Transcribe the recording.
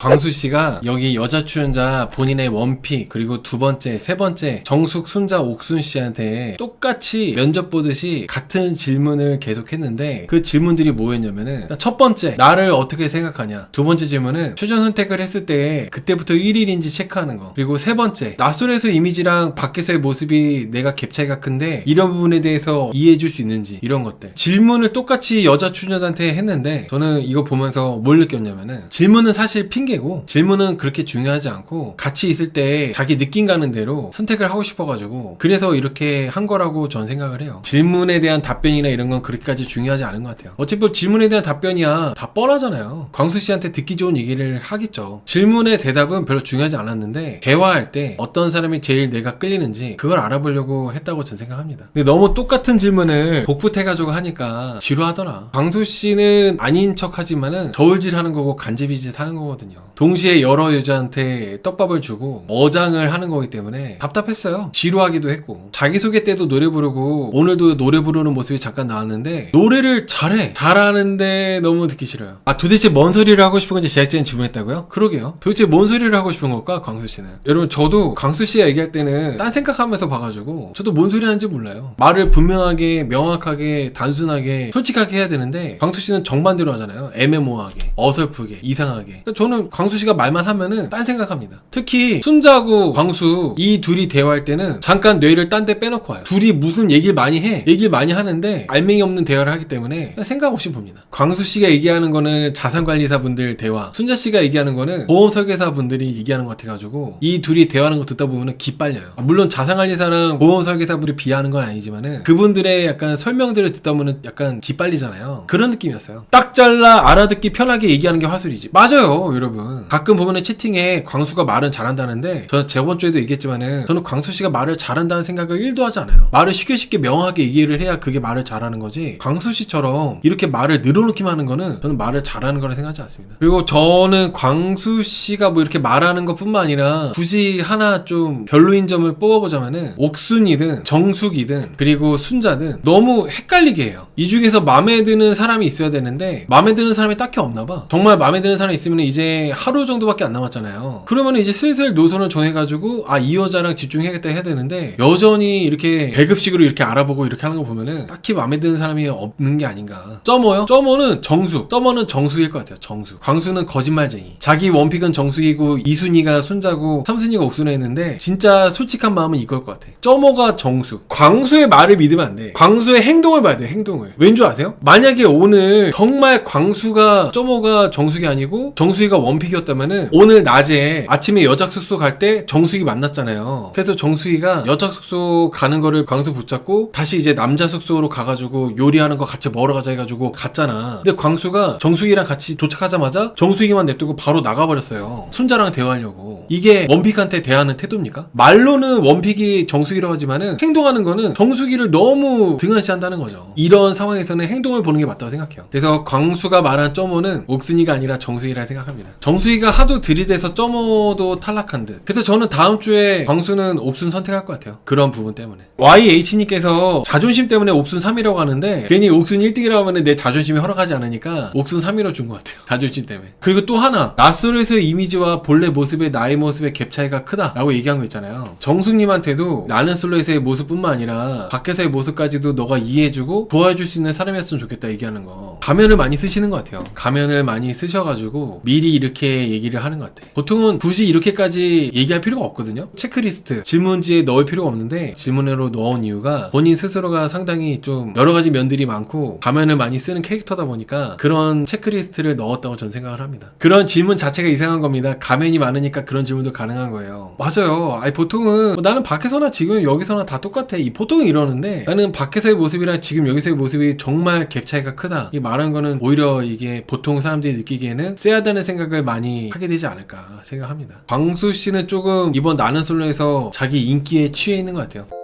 광수 씨가 여기 여자 출연자 본인의 원픽 그리고 두 번째, 세 번째 정숙, 순자, 옥순 씨한테 똑같이 면접 보듯이 같은 질문을 계속했는데 그 질문들이 뭐였냐면은 첫 번째 나를 어떻게 생각하냐. 두 번째 질문은 최종 선택을 했을 때 그때부터 1일인지 체크하는 거. 그리고 세 번째 낯설에서 이미지랑 밖에서의 모습이 내가 갭 차이가 큰데 이런 부분에 대해서 이해해 줄 수 있는지 이런 것들. 질문을 똑같이 여자 출연자한테 했는데 저는 이거 보면서 뭘 느꼈냐면은 질문은 사실 핑계 고. 질문은 그렇게 중요하지 않고 같이 있을 때 자기 느낌 가는 대로 선택을 하고 싶어가지고 그래서 이렇게 한 거라고 전 생각을 해요. 질문에 대한 답변이나 이런 건 그렇게까지 중요하지 않은 것 같아요. 어차피 뭐 질문에 대한 답변이야 다 뻔하잖아요. 광수 씨한테 듣기 좋은 얘기를 하겠죠. 질문의 대답은 별로 중요하지 않았는데 대화할 때 어떤 사람이 제일 내가 끌리는지 그걸 알아보려고 했다고 전 생각합니다. 근데 너무 똑같은 질문을 복붙해가지고 하니까 지루하더라. 광수 씨는 아닌 척 하지만은 저울질 하는 거고 간제비짓 하는 거거든요 동시에 여러 여자한테 떡밥을 주고 어장을 하는 거기 때문에 답답했어요. 지루하기도 했고. 자기소개 때도 노래 부르고 오늘도 노래 부르는 모습이 잠깐 나왔는데 노래를 잘해. 잘하는데 너무 듣기 싫어요. 아 도대체 뭔 소리를 하고 싶은 건지 제작진이 질문했다고요? 그러게요. 도대체 뭔 소리를 하고 싶은 걸까? 광수 씨는. 여러분 저도 광수 씨가 얘기할 때는 딴 생각하면서 봐가지고 저도 뭔 소리 하는지 몰라요. 말을 분명하게 명확하게 단순하게 솔직하게 해야 되는데 광수 씨는 정반대로 하잖아요. 애매모호하게 어설프게 이상하게. 그러니까 광수 씨가 말만 하면은 딴 생각합니다. 특히 순자고 광수 이 둘이 대화할 때는 잠깐 뇌를 딴 데 빼놓고 와요. 둘이 무슨 얘기를 많이 해 얘기를 많이 하는데 알맹이 없는 대화를 하기 때문에 생각 없이 봅니다. 광수 씨가 얘기하는 거는 자산관리사 분들 대화 순자 씨가 얘기하는 거는 보험 설계사 분들이 얘기하는 것 같아가지고 이 둘이 대화하는 거 듣다 보면은 기 빨려요. 아, 물론 자산관리사랑 보험 설계사분이 비하하는 건 아니지만은 그분들의 약간 설명들을 듣다 보면 약간 기 빨리잖아요. 그런 느낌이었어요. 딱 잘라 알아듣기 편하게 얘기하는 게 화술이지. 맞아요 여러분 가끔 보면은 채팅에 광수가 말은 잘한다는데 저는 저번 주에도 얘기했지만은 저는 광수 씨가 말을 잘한다는 생각을 1도 하지 않아요. 말을 쉽게 쉽게 명확하게 얘기를 해야 그게 말을 잘하는 거지 광수 씨처럼 이렇게 말을 늘어놓기만 하는 거는 저는 말을 잘하는 거라 생각하지 않습니다. 그리고 저는 광수 씨가 뭐 이렇게 말하는 것 뿐만 아니라 굳이 하나 좀 별로인 점을 뽑아보자면은 옥순이든 정숙이든 그리고 순자든 너무 헷갈리게 해요. 이 중에서 마음에 드는 사람이 있어야 되는데 마음에 드는 사람이 딱히 없나 봐. 정말 마음에 드는 사람이 있으면 이제 하루 정도밖에 안 남았잖아요. 그러면 이제 슬슬 노선을 정해가지고 아 이 여자랑 집중해야겠다 해야 되는데 여전히 이렇게 배급식으로 이렇게 알아보고 이렇게 하는 거 보면은 딱히 마음에 드는 사람이 없는 게 아닌가. 점어요? 점어는 정숙 점어는 정숙일 것 같아요 정숙 광수는 거짓말쟁이. 자기 원픽은 정숙이고 이순이가 순자고 삼순이가 옥순에 했는데 진짜 솔직한 마음은 이걸 것 같아. 점어가 정숙 광수의 말을 믿으면 안 돼. 광수의 행동을 봐야 돼 행동을. 왠 줄 아세요? 만약에 오늘 정말 광수가 점어가 정숙이 아니고 정숙이가 원 픽이었다면은 오늘 낮에 아침에 여자 숙소 갈 때 정숙이 만났잖아요. 그래서 정숙이가 여자 숙소 가는 거를 광수 붙잡고 다시 이제 남자 숙소로 가가지고 요리하는 거 같이 먹으러 가자 해가지고 갔잖아. 근데 광수가 정숙이랑 같이 도착하자마자 정숙이만 냅두고 바로 나가버렸어요. 순자랑 대화하려고. 이게 원픽한테 대하는 태도입니까? 말로는 원픽이 정숙이라고 하지만은 행동하는 거는 정숙이를 너무 등한시한다는 거죠. 이런 상황에서는 행동을 보는 게 맞다고 생각해요. 그래서 광수가 말한 점호는 옥순이가 아니라 정숙이라 생각합니다 정숙이가 하도 들이대서 점호도 탈락한 듯. 그래서 저는 다음 주에 광수는 옥순 선택할 것 같아요. 그런 부분 때문에. YH님께서 자존심 때문에 옥순 3위라고 하는데 괜히 옥순 1등이라고 하면 내 자존심이 허락하지 않으니까 옥순 3위로 준 것 같아요. 자존심 때문에. 그리고 또 하나. 낯설에서의 이미지와 본래 모습의 나의 모습의 갭 차이가 크다라고 얘기한 거 있잖아요. 정숙님한테도 나는 솔로에서의 모습뿐만 아니라 밖에서의 모습까지도 너가 이해해주고 도와줄 수 있는 사람이었으면 좋겠다 얘기하는 거. 가면을 많이 쓰시는 것 같아요. 가면을 많이 쓰셔가지고 미리 이렇게 얘기를 하는 것 같아. 보통은 굳이 이렇게까지 얘기할 필요가 없거든요. 체크리스트 질문지에 넣을 필요가 없는데 질문으로 넣은 이유가 본인 스스로가 상당히 좀 여러 가지 면들이 많고 가면을 많이 쓰는 캐릭터다 보니까 그런 체크리스트를 넣었다고 전 생각을 합니다. 그런 질문 자체가 이상한 겁니다. 가면이 많으니까 그런 질문도 가능한 거예요. 맞아요. 아니 보통은 뭐 나는 밖에서나 지금 여기서나 다 똑같아. 이 보통은 이러는데 나는 밖에서의 모습이랑 지금 여기서의 모습이 정말 갭 차이가 크다. 이 말한 거는 오히려 이게 보통 사람들이 느끼기에는 쎄하다는 생각을 많이 하게 되지 않을까 생각합니다. 광수 씨는 조금 이번 나는 솔로에서 자기 인기에 취해 있는 것 같아요